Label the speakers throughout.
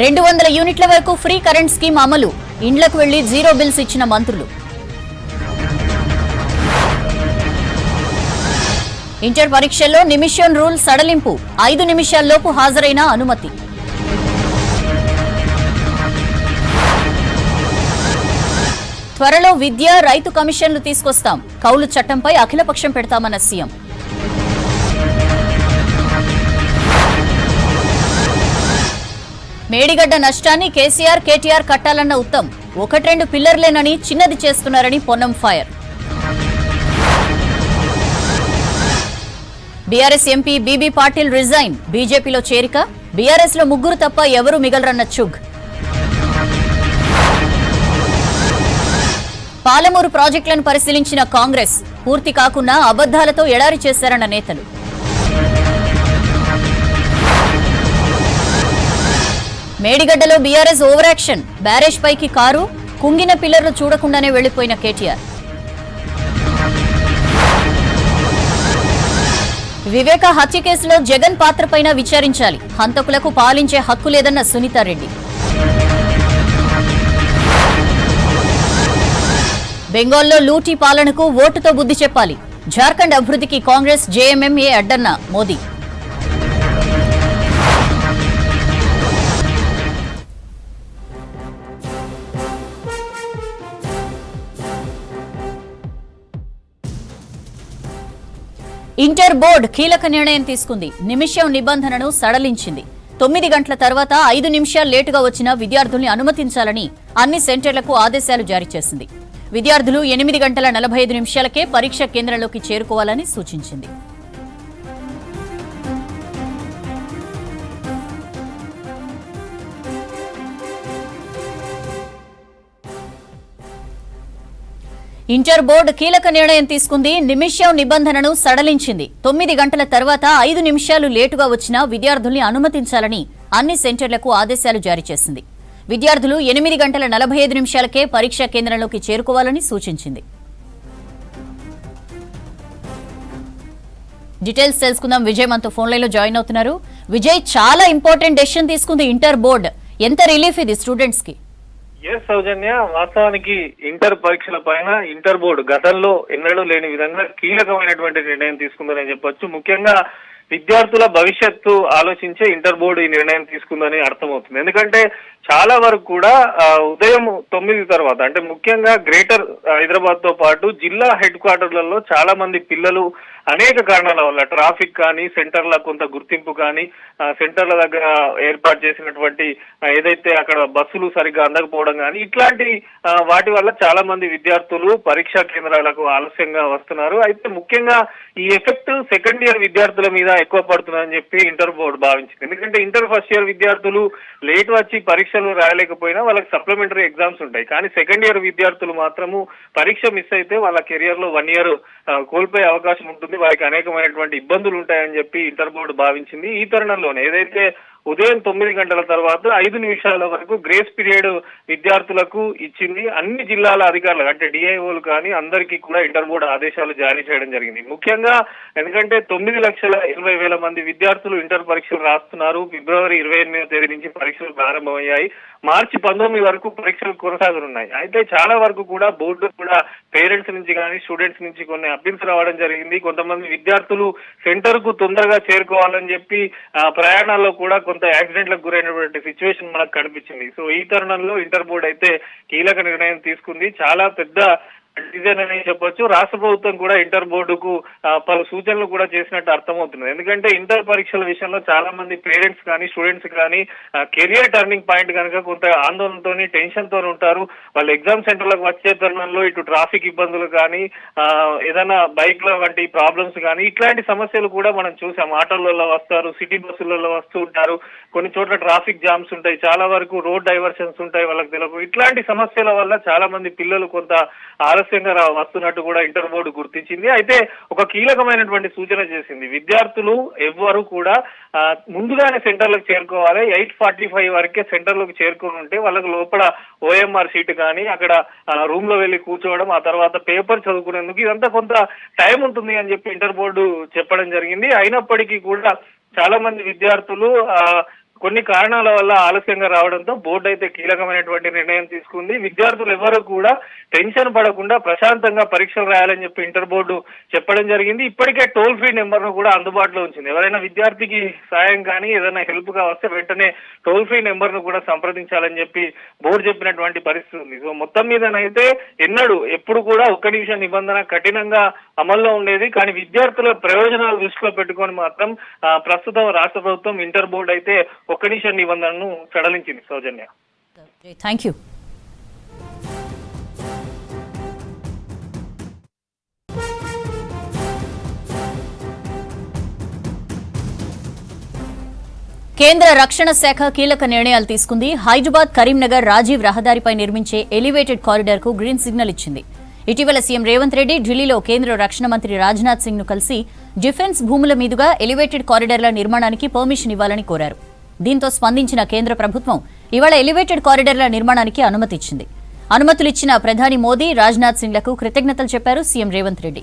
Speaker 1: రెండు వందల యూనిట్ల వరకు ఫ్రీ కరెంట్ స్కీమ్ అమలు. ఇండ్లకు వెళ్ళి జీరో బిల్స్ ఇచ్చిన మంత్రులు. ఇంటర్ పరీక్షల్లో నిమిషం రూల్ సడలింపు. ఐదు నిమిషాల్లోపు హాజరైన అనుమతి. త్వరలో విద్య రైతు కమిషన్లు తీసుకొస్తాం. కౌలు చట్టంపై అఖిలపక్షం పెడతామన్న సీఎం. మేడిగడ్డ నష్టాన్ని కేసీఆర్ కేటీఆర్ కట్టాలన్న ఉత్తమ్ ఒకట్రెండు పిల్లర్లేనని చిన్నది చేస్తున్నారని Ponnam fire. BRS MP BB Patil resign. బీజేపీలో చేరిక బీఆర్ఎస్లో ముగ్గురు తప్ప ఎవరూ మిగలరన్న చుగ్. పాలమూరు ప్రాజెక్టులను పరిశీలించిన కాంగ్రెస్ పూర్తి కాకుండా అబద్దాలతో ఎడారి చేశారన్న నేతలు. మేడిగడ్డలో బీఆర్ఎస్ ఓవర్ యాక్షన్. బ్యారేజ్ పైకి కారు కుంగిన పిల్లర్లు చూడకుండానే వెళ్ళిపోయిన కేటీఆర్. వివేక హత్య కేసులో జగన్ పాత్రపైన విచారించాలి. హంతకులకు పాలించే హక్కు లేదన్న సునీతారెడ్డి. బెంగాల్లో లూటీ పాలనకు ఓటుతో బుద్ధి చెప్పాలి. జార్ఖండ్ అభివృద్ధికి కాంగ్రెస్ జేఎంఎంఏ అడ్డన్న మోదీ. ఇంటర్ బోర్డు కీలక నిర్ణయం తీసుకుంది. నిమిషం నిబంధనను సడలించింది. తొమ్మిది గంటల తర్వాత ఐదు నిమిషాలు లేటుగా వచ్చిన విద్యార్థుల్ని అనుమతించాలని అన్ని సెంటర్లకు ఆదేశాలు జారీ చేసింది. విద్యార్థులు ఎనిమిది గంటల నలభై ఐదు నిమిషాలకే పరీక్ష కేంద్రంలోకి చేరుకోవాలని సూచించింది. ఇంటర్ బోర్డు కీలక నిర్ణయం తీసుకుంది. నిమిషం నిబంధనను సడలించింది. తొమ్మిది గంటల తర్వాత ఐదు నిమిషాలు లేటుగా వచ్చిన విద్యార్థుల్ని అనుమతించాలని అన్ని సెంటర్లకు ఆదేశాలు జారీ చేసింది. విద్యార్థులు ఎనిమిది గంటల నలభై ఐదు నిమిషాలకే పరీక్షా కేంద్రంలోకి చేరుకోవాలని సూచించింది. డీటెయిల్స్ తెలుసుకుందాం. విజయ్ మనతో ఫోన్ జాయిన్ అవుతున్నారు. విజయ్ చాలా ఇంపార్టెంట్ డెసిషన్ తీసుకుంది ఇంటర్ బోర్డు. ఎంత రిలీఫ్ ఇది స్టూడెంట్స్కి?
Speaker 2: ఎస్ సౌజన్య వాస్తవానికి ఇంటర్ పరీక్షల పైన ఇంటర్ బోర్డు గతంలో ఎన్నడూ లేని విధంగా కీలకమైనటువంటి నిర్ణయం తీసుకుందని చెప్పొచ్చు. ముఖ్యంగా విద్యార్థుల భవిష్యత్తు ఆలోచించే ఇంటర్ బోర్డు ఈ నిర్ణయం తీసుకుందని అర్థమవుతుంది. ఎందుకంటే చాలా వరకు కూడా ఉదయం తొమ్మిది తర్వాత అంటే ముఖ్యంగా గ్రేటర్ హైదరాబాద్తో పాటు జిల్లా హెడ్ క్వార్టర్లలో చాలా మంది పిల్లలు అనేక కారణాల వల్ల ట్రాఫిక్ కానీ సెంటర్ల కొంత గుర్తింపు కానీ సెంటర్ల దగ్గర ఏర్పాటు చేసినటువంటి ఏదైతే అక్కడ బస్సులు సరిగ్గా అందకపోవడం కానీ ఇట్లాంటి వాటి వల్ల చాలా మంది విద్యార్థులు పరీక్షా కేంద్రాలకు ఆలస్యంగా వస్తున్నారు. అయితే ముఖ్యంగా ఈ ఎఫెక్ట్ సెకండ్ ఇయర్ విద్యార్థుల మీద ఎక్కువ పడుతుందని చెప్పి ఇంటర్ బోర్డు భావించింది. ఎందుకంటే ఇంటర్ ఫస్ట్ ఇయర్ విద్యార్థులు లేట్ వచ్చి పరీక్షలు రాయలేకపోయినా వాళ్ళకి సప్లిమెంటరీ ఎగ్జామ్స్ ఉంటాయి. కానీ సెకండ్ ఇయర్ విద్యార్థులు మాత్రము పరీక్ష మిస్ అయితే వాళ్ళ కెరియర్లో వన్ ఇయర్ కోల్పోయే అవకాశం ఉంటుంది. వారికి అనేకమైనటువంటి ఇబ్బందులు ఉంటాయని చెప్పి ఇంటర్ బోర్డు భావించింది. ఈ తరుణంలోనే ఏదైతే ఉదయం తొమ్మిది గంటల తర్వాత ఐదు నిమిషాల వరకు గ్రేస్ పీరియడ్ విద్యార్థులకు ఇచ్చింది. అన్ని జిల్లాల అధికారులు అంటే డిఐఓలు కానీ అందరికీ కూడా ఇంటర్ బోర్డు ఆదేశాలు జారీ చేయడం జరిగింది. ముఖ్యంగా ఎందుకంటే తొమ్మిది లక్షల ఇరవై వేల మంది విద్యార్థులు ఇంటర్ పరీక్షలు రాస్తున్నారు. ఫిబ్రవరి ఇరవై ఎనిమిదో తేదీ నుంచి పరీక్షలు ప్రారంభమయ్యాయి. మార్చి పంతొమ్మిది వరకు పరీక్షలు కొనసాగనున్నాయి. అయితే చాలా వరకు కూడా బోర్డు కూడా పేరెంట్స్ నుంచి కానీ స్టూడెంట్స్ నుంచి కొన్ని అభ్యర్థులు రావడం జరిగింది. కొంతమంది విద్యార్థులు సెంటర్కు తొందరగా చేరుకోవాలని చెప్పి ప్రయాణాల్లో కూడా కొంత యాక్సిడెంట్లకు గురైనటువంటి సిచ్యువేషన్ మనకు కనిపించింది. సో ఈ తరుణంలో ఇంటర్ బోర్డు అయితే కీలక నిర్ణయం తీసుకుంది. చాలా పెద్ద డిజైన్ అని చెప్పొచ్చు. రాష్ట్ర ప్రభుత్వం కూడా ఇంటర్ బోర్డుకు పలు సూచనలు కూడా చేసినట్టు అర్థమవుతుంది. ఎందుకంటే ఇంటర్ పరీక్షల విషయంలో చాలా మంది పేరెంట్స్ కానీ స్టూడెంట్స్ కానీ కెరియర్ టర్నింగ్ పాయింట్ కనుక కొంత ఆందోళనతో టెన్షన్తో ఉంటారు. వాళ్ళు ఎగ్జామ్ సెంటర్లకు వచ్చే తరుణంలో ఇటు ట్రాఫిక్ ఇబ్బందులు కానీ ఏదైనా బైక్లో వంటి ప్రాబ్లమ్స్ కానీ ఇట్లాంటి సమస్యలు కూడా మనం చూసాం. ఆటోలలో వస్తారు సిటీ బస్సులలో వస్తూ ఉంటారు. కొన్ని చోట్ల ట్రాఫిక్ జామ్స్ ఉంటాయి. చాలా వరకు రోడ్ డైవర్షన్స్ ఉంటాయి వాళ్ళకి తెలియదు ఇట్లాంటి సమస్యల వల్ల చాలా మంది పిల్లలు కొంత ఆలస్యంగా వస్తున్నట్టు కూడా ఇంటర్ బోర్డు గుర్తించింది. అయితే ఒక కీలకమైనటువంటి సూచన చేసింది. విద్యార్థులు ఎవ్వరు కూడా ముందుగానే సెంటర్లకు చేరుకోవాలి. ఎయిట్ ఫార్టీ ఫైవ్ వరకే సెంటర్లకు చేరుకుని ఉంటే వాళ్ళకి లోపల ఓఎంఆర్ సీట్ కానీ అక్కడ రూమ్లో వెళ్ళి కూర్చోవడం ఆ తర్వాత పేపర్ చదువుకునేందుకు ఇదంతా కొంత టైం ఉంటుంది అని చెప్పి ఇంటర్ బోర్డు చెప్పడం జరిగింది. అయినప్పటికీ కూడా చాలా మంది విద్యార్థులు ఆ, కొన్ని కారణాల వల్ల ఆలస్యంగా రావడంతో బోర్డు అయితే కీలకమైనటువంటి నిర్ణయం తీసుకుంది. విద్యార్థులు ఎవరు కూడా టెన్షన్ పడకుండా ప్రశాంతంగా పరీక్షలు రాయాలని చెప్పి ఇంటర్ బోర్డు చెప్పడం జరిగింది. ఇప్పటికే టోల్ ఫ్రీ నెంబర్ను కూడా అందుబాటులో ఉంచింది. ఎవరైనా విద్యార్థికి సాయం కానీ ఏదైనా హెల్ప్గా వస్తే వెంటనే టోల్ ఫ్రీ నెంబర్ను కూడా సంప్రదించాలని చెప్పి బోర్డు చెప్పినటువంటి పరిస్థితి ఉంది. సో మొత్తం మీదనైతే ఎన్నడూ ఎప్పుడు కూడా ఒక్క నిమిషం నిబంధన కఠినంగా అమల్లో ఉండేది. కానీ విద్యార్థుల ప్రయోజనాలు దృష్టిలో పెట్టుకొని మాత్రం ప్రస్తుతం రాష్ట్ర ప్రభుత్వం ఇంటర్ బోర్డు అయితే ఒక్క నిమిషం నిబంధనను సడలించింది సౌజన్య.
Speaker 1: థ్యాంక్ యూ కేంద్ర రక్షణ శాఖ కీలక నిర్ణయాలు తీసుకుంది. హైదరాబాద్ కరీంనగర్ రాజీవ్ రహదారిపై నిర్మించే ఎలివేటెడ్ కారిడార్కు గ్రీన్ సిగ్నల్ ఇచ్చింది. ఇటీవల సీఎం రేవంత్ రెడ్డి ఢిల్లీలో కేంద్ర రక్షణ మంత్రి రాజ్నాథ్ సింగ్ను కలిసి డిఫెన్స్ భూముల మీదుగా ఎలివేటెడ్ కారిడార్ల నిర్మాణానికి పర్మిషన్ ఇవ్వాలని కోరారు. దీంతో స్పందించిన కేంద్ర ప్రభుత్వం ఇవాళ ఎలివేటెడ్ కారిడార్ల నిర్మాణానికి అనుమతి ఇచ్చింది అనుమతులిచ్చిన ప్రధాని మోదీ రాజ్నాథ్ సింగ్లకు కృతజ్ఞతలు చెప్పారు సీఎం రేవంత్ రెడ్డి.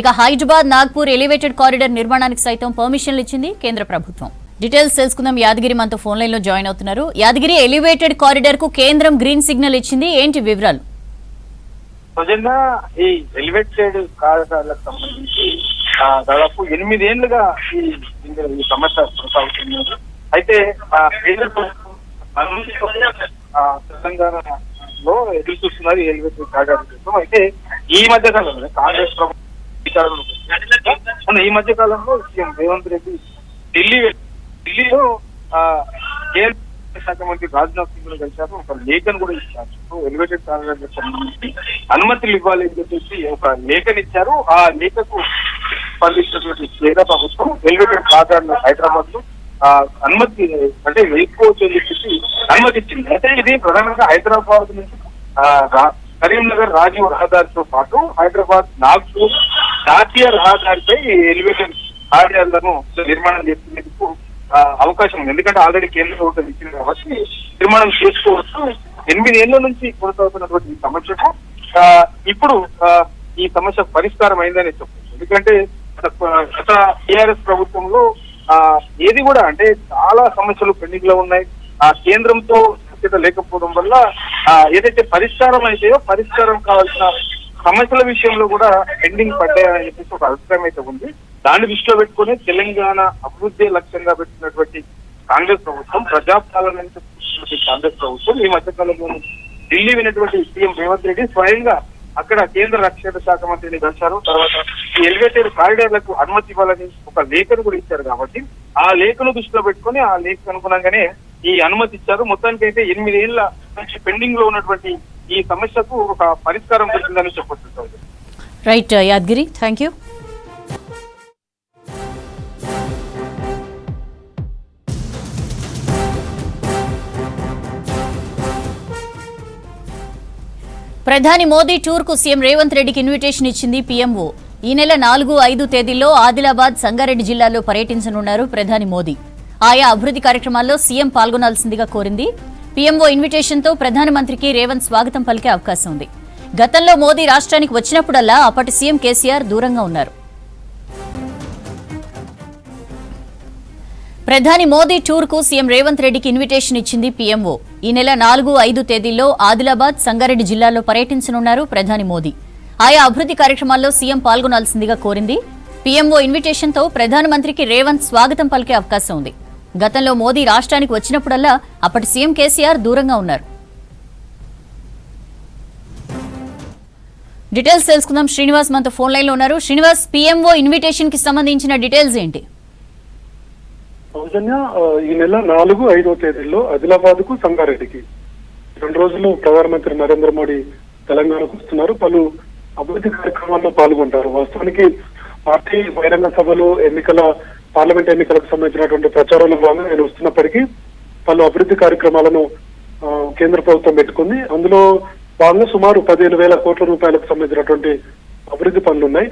Speaker 1: ఇక హైదరాబాద్ నాగ్పూర్ ఎలివేటెడ్ కారిడార్ నిర్మాణానికి సైతం పర్మిషన్లు ఇచ్చింది కేంద్ర ప్రభుత్వం. డీటెయిల్స్ తెలుసుకుందాం. యాదగిరి మనతో ఫోన్ లైన్లో జాయిన్ అవుతున్నారు. యాదగిరి ఎలివేటెడ్ కారిడార్కు కేంద్రం గ్రీన్ సిగ్నల్ ఇచ్చింది. ఏంటి వివరాలు?
Speaker 3: నిజంగా ఈ ఎలివేటెడ్ కారిడార్లకు సంబంధించి దాదాపు ఎనిమిదేళ్ళుగా ఈ సమస్య కొనసాగుతున్నారు అయితే ఆ, కేంద్ర తెలంగాణలో ఎదురు చూస్తున్నారు ఈ ఎలివేటెడ్ అయితే ఈ మధ్య కాలంలో కాంగ్రెస్ ప్రభుత్వం ఈ మధ్య కాలంలో సీఎం రేవంత్ రెడ్డి ఢిల్లీ ఢిల్లీలో కేంద్ర శాఖ మంత్రి రాజ్నాథ్ సింగ్ను కలిశారు. ఒక లేఖను కూడా ఇచ్చారు. సో ఎలివేటెడ్ కారిడార్ సంబంధించి అనుమతులు ఇవ్వాలి అని చెప్పేసి ఒక లేఖను ఇచ్చారు. ఆ లేఖకు స్పందించినటువంటి కేంద్ర ప్రభుత్వం ఎలివేటెడ్ కారిడార్ హైదరాబాద్లో అనుమతి అంటే వెళ్ళిపోవచ్చు అని చెప్పేసి అనుమతి ఇచ్చింది అయితే ఇది ప్రధానంగా హైదరాబాద్ నుంచి కరీంనగర్ రాజీవ్ రహదారితో పాటు హైదరాబాద్ నాగ్పూర్ జాతీయ రహదారిపై ఎలివేషన్ కార్యాలను నిర్మాణం చేసేందుకు ఆ, అవకాశం ఉంది. ఎందుకంటే ఆల్రెడీ కేంద్ర ప్రభుత్వం ఇచ్చింది కాబట్టి నిర్మాణం చేసుకోవచ్చు. ఎనిమిది ఏళ్ళ నుంచి కొనసాగుతున్నటువంటి ఈ సమస్యకు ఆ, ఇప్పుడు ఆ, ఈ సమస్య పరిష్కారం అయిందని చెప్పచ్చు. ఎందుకంటే గత- గత టీఆర్ఎస్ ప్రభుత్వంలో ఏది కూడా అంటే చాలా సమస్యలు పెండింగ్లో ఉన్నాయి. ఆ కేంద్రంతో సఖ్యత లేకపోవడం వల్ల ఆ, ఏదైతే పరిష్కారం అయితాయో పరిష్కారం కావాల్సిన సమస్యల విషయంలో కూడా పెండింగ్ పడ్డాయని చెప్పేసి ఒక అభిప్రాయం అయితే ఉంది. దాన్ని దృష్టిలో పెట్టుకుని తెలంగాణ అభివృద్ధి లక్ష్యంగా పెట్టినటువంటి కాంగ్రెస్ ప్రభుత్వం ప్రజాపాలన కాంగ్రెస్ ప్రభుత్వం ఈ మధ్యకాలంలో ఢిల్లీ వినటువంటి సీఎం రేవంత్ రెడ్డి స్వయంగా అక్కడ కేంద్ర రక్షణ శాఖ మంత్రిని కలిశారు. తర్వాత ఈ ఎలివేటెడ్ కారిడార్లకు అనుమతి ఇవ్వాలని ఒక లేఖను కూడా ఇచ్చారు కాబట్టి ఆ లేఖను దృష్టిలో పెట్టుకుని ఆ లేఖ అనుగుణంగానే ఈ అనుమతి ఇచ్చారు. మొత్తానికైతే ఎనిమిది ఏళ్ళ నుంచి పెండింగ్లో ఉన్నటువంటి ఈ సమస్యకు ఒక పరిష్కారం దొరికిందని చెప్పొచ్చు.
Speaker 1: రైట్ యాద్గిరి థ్యాంక్ యూ ప్రధాని మోదీ టూర్కు సీఎం రేవంత్ రెడ్డికి ఇన్విటేషన్ ఇచ్చింది పీఎంఓ. ఈ నెల నాలుగు ఐదు తేదీల్లో ఆదిలాబాద్ సంగారెడ్డి జిల్లాలో పర్యటించనున్నారు ప్రధాని మోదీ. ఆయా అభివృద్ధి కార్యక్రమాల్లో సీఎం పాల్గొనాల్సిందిగా కోరింది. పీఎంఓ ఇన్విటేషన్తో ప్రధానమంత్రికి రేవంత్ స్వాగతం పలికే అవకాశం ఉంది. గతంలో మోదీ రాష్ట్రానికి వచ్చినప్పుడల్లా అప్పటి సీఎం కేసీఆర్ దూరంగా ఉన్నారు. ప్రధాని మోదీ టూర్కు సీఎం రేవంత్ రెడ్డికి ఇన్విటేషన్ ఇచ్చింది పీఎంఓ. ఈ నెల నాలుగు ఐదు తేదీల్లో ఆదిలాబాద్ సంగారెడ్డి జిల్లాలో పర్యటించనున్నారు ప్రధాని మోదీ. ఆయా అభివృద్ధి కార్యక్రమాల్లో సీఎం పాల్గొనాల్సిందిగా కోరింది. పీఎంఓ ఇన్విటేషన్తో ప్రధానమంత్రికి రేవంత్ స్వాగతం పలికే అవకాశం ఉంది. గతంలో మోదీ రాష్ట్రానికి వచ్చినప్పుడల్లా అప్పటి సీఎం కేసీఆర్ దూరంగా ఉన్నారు. డీటెయిల్స్ తెలుసుకుందాం. శ్రీనివాస్ మనతో ఫోన్ లైన్లో ఉన్నారు. శ్రీనివాస్ పీఎంఓ ఇన్విటేషన్కి సంబంధించిన డీటెయిల్స్ ఏంటి?
Speaker 4: సౌజన్య ఈ నెల నాలుగు ఐదో తేదీల్లో ఆదిలాబాద్కు సంగారెడ్డికి. రెండు రోజులు ప్రధానమంత్రి నరేంద్ర మోడీ తెలంగాణకు వస్తున్నారు. పలు అభివృద్ధి కార్యక్రమాల్లో పాల్గొంటారు. వాస్తవానికి పార్టీ బహిరంగ సభలు ఎన్నికల పార్లమెంట్ ఎన్నికలకు సంబంధించినటువంటి ప్రచారంలో భాగంగా నేను వస్తున్నప్పటికీ పలు అభివృద్ధి కార్యక్రమాలను కేంద్ర ప్రభుత్వం పెట్టుకుంది. అందులో భాగంగా సుమారు పదిహేను వేల కోట్ల రూపాయలకు సంబంధించినటువంటి అభివృద్ధి పనులు ఉన్నాయి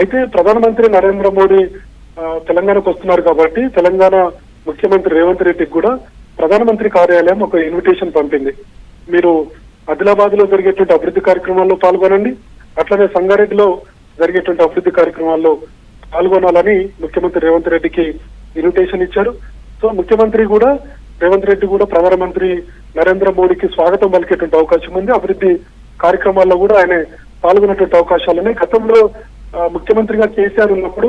Speaker 4: అయితే ప్రధానమంత్రి నరేంద్ర మోడీ తెలంగాణకు వస్తున్నారు కాబట్టి తెలంగాణ ముఖ్యమంత్రి రేవంత్ రెడ్డికి కూడా ప్రధానమంత్రి కార్యాలయం ఒక ఇన్విటేషన్ పంపింది. మీరు ఆదిలాబాద్లో జరిగేటువంటి అభివృద్ధి కార్యక్రమాల్లో పాల్గొనండి అట్లనే సంగారెడ్డిలో జరిగేటువంటి అభివృద్ధి కార్యక్రమాల్లో పాల్గొనాలని ముఖ్యమంత్రి రేవంత్ రెడ్డికి ఇన్విటేషన్ ఇచ్చారు. సో ముఖ్యమంత్రి కూడా రేవంత్ రెడ్డి కూడా ప్రధానమంత్రి నరేంద్ర మోడీకి స్వాగతం పలికేటువంటి అవకాశం ఉంది. అభివృద్ధి కార్యక్రమాల్లో కూడా ఆయన పాల్గొనేటువంటి అవకాశాలు ఉన్నాయి. గతంలో ముఖ్యమంత్రిగా కేసీఆర్ ఉన్నప్పుడు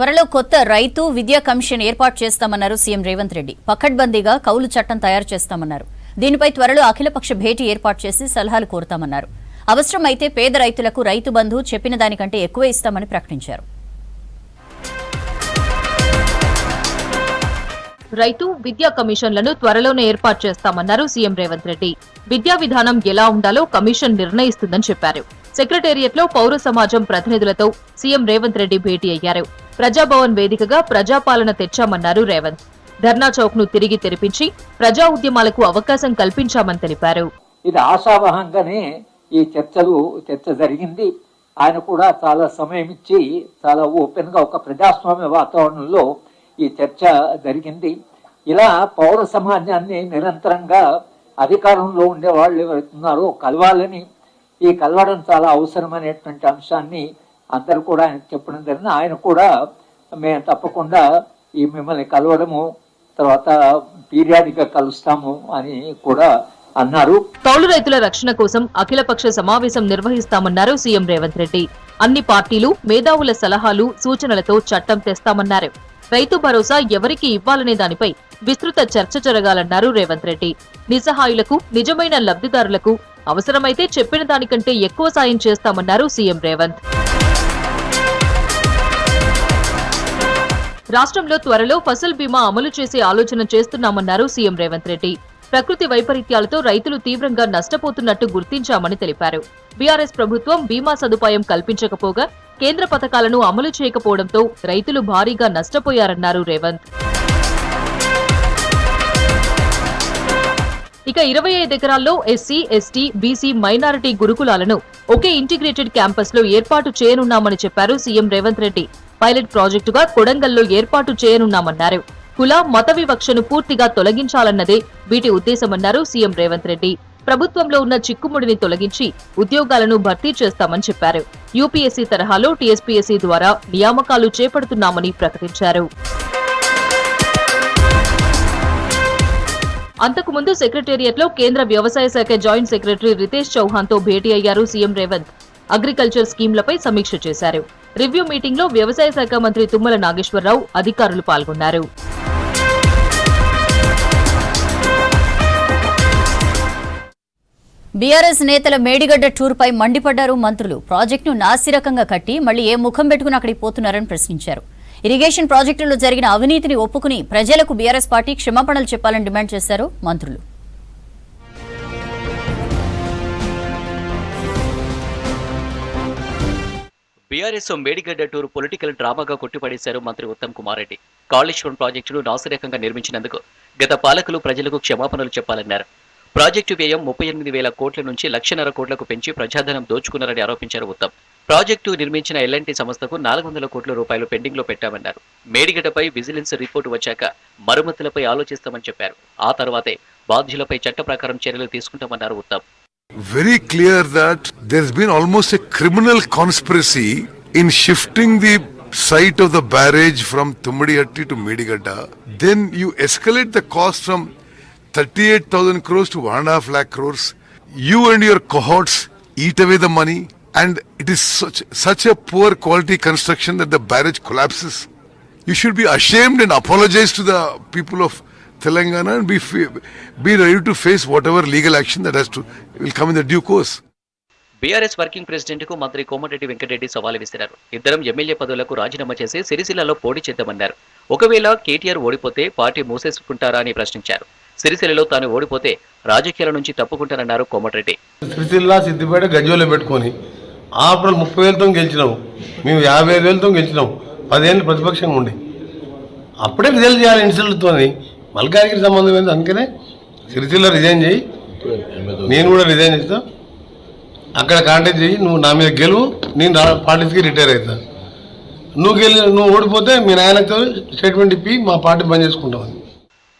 Speaker 1: త్వరలో కొత్త రైతు విద్యా కమిషన్ ఏర్పాటు చేస్తామన్నారు సీఎం రేవంత్ రెడ్డి. పకడ్బందీగా కౌలు చట్టం తయారు చేస్తామన్నారు. దీనిపై త్వరలో అఖిలపక్ష భేటీ ఏర్పాటు చేసి సలహాలు కోరుతామన్నారు. అవసరమైతే పేద రైతులకు రైతు బంధు చెప్పిన దానికంటే ఎక్కువ ఇస్తామని ప్రకటించారు.
Speaker 5: రైతు విద్యా కమిషన్లను త్వరలోనే ఏర్పాటు చేస్తామన్నారు సీఎం రేవంత్ రెడ్డి. విద్యా విధానం ఎలా ఉండాలో కమిషన్ నిర్ణయిస్తుందని చెప్పారు. సెక్రటేరియట్లో పౌర సమాజం ప్రతినిధులతో సీఎం రేవంత్ రెడ్డి భేటీ అయ్యారు. ప్రజాభవన్ వేదికగా ప్రజాపాలన తెచ్చామన్నారు రేవంత్. ధర్నా చౌక్ను తిరిగి తెరిపించి ప్రజా ఉద్యమాలకు అవకాశం కల్పించామని తెలిపారు.
Speaker 6: ఇది ఆశావహంగానే ఈ చర్చలు చర్చ జరిగింది. ఆయన కూడా చాలా సమయం ఇచ్చి చాలా ఓపెన్గా ఒక ప్రజాస్వామ్య వాతావరణంలో ఈ చర్చ జరిగింది. ఇలా పౌర సమాజాన్ని నిరంతరంగా అధికారంలో ఉండే వాళ్ళు ఎవరున్నారో కలవాలని ఈ కలవడం చాలా అవసరమైనటువంటి అంశాన్ని అందరూ కూడా ఆయన చెప్పడం జరిగింది. ఆయన కూడా మేము తప్పకుండా ఈ మిమ్మల్ని కలవడము తర్వాత పీరియాడిక్గా కలుస్తాము అని కూడా అన్నారు.
Speaker 5: కౌలు రైతుల రక్షణ కోసం అఖిలపక్ష సమావేశం నిర్వహిస్తామన్నారు సీఎం రేవంత్ రెడ్డి. అన్ని పార్టీలు మేధావుల సలహాలు సూచనలతో చట్టం తెస్తామన్నారు. రైతు భరోసా ఎవరికి ఇవ్వాలనే దానిపై విస్తృత చర్చ జరగాలన్నారు రేవంత్ రెడ్డి. నిస్సహాయులకు నిజమైన లబ్ధిదారులకు అవసరమైతే చెప్పిన దానికంటే ఎక్కువ సాయం చేస్తామన్నారు సీఎం రేవంత్. రాష్ట్రంలో త్వరలో ఫసల్ బీమా అమలు చేసే ఆలోచన చేస్తున్నామన్నారు సీఎం రేవంత్ రెడ్డి. ప్రకృతి వైపరీత్యాలతో రైతులు తీవ్రంగా నష్టపోతున్నట్టు గుర్తించామని తెలిపారు. బీఆర్ఎస్ ప్రభుత్వం బీమా సదుపాయం కల్పించకపోగా కేంద్ర పథకాలను అమలు చేయకపోవడంతో రైతులు భారీగా నష్టపోయారన్నారు రేవంత్. ఇక ఇరవై ఐదు ఎకరాల్లో ఎస్సీ ఎస్టీ బీసీ మైనారిటీ గురుకులాలను ఒకే ఇంటిగ్రేటెడ్ క్యాంపస్లో ఏర్పాటు చేయనున్నామని చెప్పారు సీఎం రేవంత్ రెడ్డి. పైలట్ ప్రాజెక్టుగా కొడంగల్లో ఏర్పాటు చేయనున్నామన్నారు. కుల మత వివక్షను పూర్తిగా తొలగించాలన్నదే వీటి ఉద్దేశమన్నారు సీఎం రేవంత్ రెడ్డి. ప్రభుత్వంలో ఉన్న చిక్కుముడిని తొలగించి ఉద్యోగాలను భర్తీ చేస్తామని చెప్పారు. యూపీఎస్సీ తరహాలో టీఎస్పీఎస్సీ ద్వారా నియామకాలు చేపడుతున్నామని ప్రకటించారు. అంతకుముందు సెక్రటేరియట్లో కేంద్ర వ్యవసాయ శాఖ జాయింట్ సెక్రటరీ రితేష్ చౌహాన్తో భేటీ అయ్యారు సీఎం రేవంత్. అగ్రికల్చర్ స్కీంలపై సమీక్ష చేశారు. రివ్యూ మీటింగ్లో వ్యవసాయ శాఖ మంత్రి తుమ్మల నాగేశ్వరరావు అధికారులు పాల్గొన్నారు.
Speaker 1: బీఆర్ఎస్ నేతల మేడిగడ్డ టూర్పై మండిపడ్డారు మంత్రులు. ప్రాజెక్టును నాసిరకంగా కట్టి మళ్ళీ ఏ ముఖం పెట్టుకుని అక్కడికి పోతున్నారని ప్రశ్నించారు. ఇరిగేషన్ ప్రాజెక్టుల్లో జరిగిన అవినీతిని ఒప్పుకుని ప్రజలకు బీఆర్ఎస్ పార్టీ క్షమాపణలు చెప్పాలని డిమాండ్ చేశారు మంత్రులు.
Speaker 7: బీఆర్ఎస్ మేడిగడ్డ టూర్ పొలిటికల్ డ్రామాగా కొట్టిపడేశారు మంత్రి ఉత్తమ్ కుమార్ రెడ్డి. కాళేశ్వరం ప్రాజెక్టును నాసిరకంగా నిర్మించినందుకు గత పాలకులు ప్రజలకు క్షమాపణలు చెప్పాలన్నారు. ప్రాజెక్టు వ్యయం ముప్పై ఎనిమిది వేల కోట్ల నుంచి లక్షన్నర కోట్లకు పెంచి ప్రజాధనం దోచుకున్నారని ఆరోపించారు ఉత్తమ్. ప్రాజెక్టు నిర్మించిన ఎల్ఎన్టీ సంస్థకు నాలుగు వందల కోట్ల రూపాయలు పెండింగ్లో పెట్టామన్నారు. మేడిగడ్డపై విజిలెన్స్ రిపోర్టు వచ్చాక మరమ్మతులపై ఆలోచిస్తామని చెప్పారు. ఆ తర్వాతే బాధ్యులపై చట్ట ప్రకారం చర్యలు తీసుకుంటామన్నారు Uttam.
Speaker 8: Very clear that there been almost a criminal conspiracy in shifting the site of the barrage from Tummidi Hatti to Medigadda then you escalate the cost from thirty eight thousand crores to one and half lakh crores you and your cohorts eat away the money and it is such, such a poor quality construction that the barrage collapses. You should be ashamed and apologize to the people of Telangana and be, be ready to face whatever legal action that has to will come in the due course.
Speaker 7: BRS working ప్రెసిడెంట్కు మంత్రి కోమటిరెడ్డి వెంకటరెడ్డి సవాల్ విసిరారు ఇద్దరం MLA పదవులకు రాజీనామా చేసి సిరిసిల్లలో పోటీ చేద్దామన్నారు ఒకవేళ కేటీఆర్ ఓడిపోతే పార్టీ మూసేసుకుంటారా అని ప్రశ్నించారు సిరిసిల్లలో తాను ఓడిపోతే రాజకీయాల నుంచి తప్పుకుంటానన్నారు కోమటిరెడ్డి
Speaker 9: సిరిసిల్ల సిద్దిపేట గజ్జోలో పెట్టుకొని ఆపడం ముప్పై వేలతో గెలిచినాం. మేము యాభై ఐదు వేలతో గెలిచినాం. పదేళ్ళు ప్రతిపక్షంగా ఉండి. అప్పుడే రిజైన్ చేయాలి ఇన్సల్ట్తో మల్కారికి సంబంధం ఏంది? అందుకనే సిరిసిల్ల రిజైన్ చేయి. నేను కూడా రిజైన్ చేస్తా. అక్కడ కాంటాక్ట్ చేయి. నువ్వు నా మీద గెలువు. నేను పార్టీస్కి రిటైర్ అవుతా. నువ్వు గెలి నువ్వు ఓడిపోతే మీ నాయనతో స్టేట్మెంట్ ఇప్పి మా పార్టీ బంద్ చేసుకుంటామని.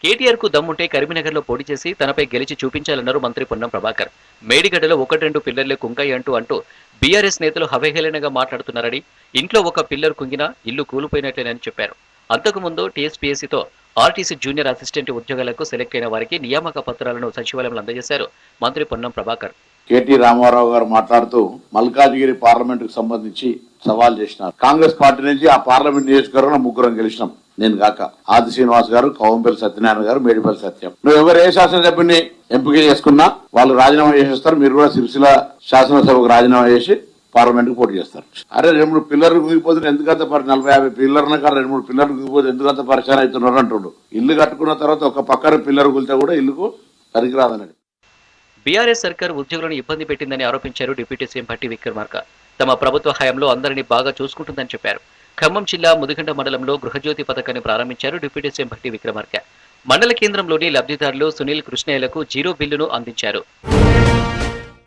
Speaker 7: కేటీఆర్కు దమ్ముంటే కరీంనగర్లో పోటీ చేసి తనపై గెలిచి చూపించాలన్నారు మంత్రి పొన్నం ప్రభాకర్. మేడిగడ్డలో ఒకటి రెండు పిల్లర్లే కుంకాయి అంటూ అంటూ బీఆర్ఎస్ నేతలు హవేహేళనగా మాట్లాడుతున్నారని ఇంట్లో ఒక పిల్లర్ కుంగినా ఇల్లు కూలిపోయినట్లేనని చెప్పారు. అంతకుముందు టీఎస్పీఎస్సీతో ఆర్టీసీ జూనియర్ అసిస్టెంట్ ఉద్యోగాలకు సెలెక్ట్ అయిన వారికి నియామక పత్రాలను సచివాలయంలో అందజేశారు మంత్రి పొన్నం ప్రభాకర్.
Speaker 3: కేటీ రామారావు గారు మాట్లాడుతూ మల్కాజ్గిరి పార్లమెంట్కు సంబంధించి సవాల్ చేసినారు. కాంగ్రెస్ పార్టీ నుంచి ఆ పార్లమెంట్ నియోజకవర్గంలో ముగ్గురం గెలిచినాం. నేను కాక ఆది శ్రీనివాస్ గారు కవంపల్లి సత్యనారాయణ గారు మేడిపల్లి సత్యం. నువ్వు ఎవరు ఏ శాసనసభ్యుని ఎంపిక చేసుకున్నా వాళ్ళు రాజీనామా చేసేస్తారు మీరు కూడా సిరిసిల శాసనసభకు రాజీనామా చేసి పార్లమెంట్కు పోటీ చేస్తారు. అరే రెండు మూడు పిల్లర్లు కుదిగిపోతే ఎందుకంత పరి నలభై యాభై పిల్లర్ల కాదు రెండు మూడు పిల్లర్లు కుదిగిపోతే ఎందుకంత పరిచయం అవుతున్నారు అంటుడు. ఇల్లు కట్టుకున్న తర్వాత ఒక పక్కన పిల్లర్ కులితే కూడా ఇల్లుకు పనికిరాదన్నాడు.
Speaker 7: బీఆర్ఎస్ సర్కార్ ఉద్యోగులను ఇబ్బంది పెట్టిందని ఆరోపించారు డిప్యూటీ సీఎం భట్టి విక్రమార్క. తమ ప్రభుత్వ హయాంలో అందరినీ బాగా చూసుకుంటుందని చెప్పారు. ఖమ్మం జిల్లా ముదిగండ మండలంలో గృహజ్యోతి పథకాన్ని ప్రారంభించారు డిప్యూటీ సీఎం భట్టి విక్రమార్క. మండల కేంద్రంలోని లబ్ధిదారులు సునీల్ కృష్ణయ్యలకు జీరో బిల్లును అందించారు.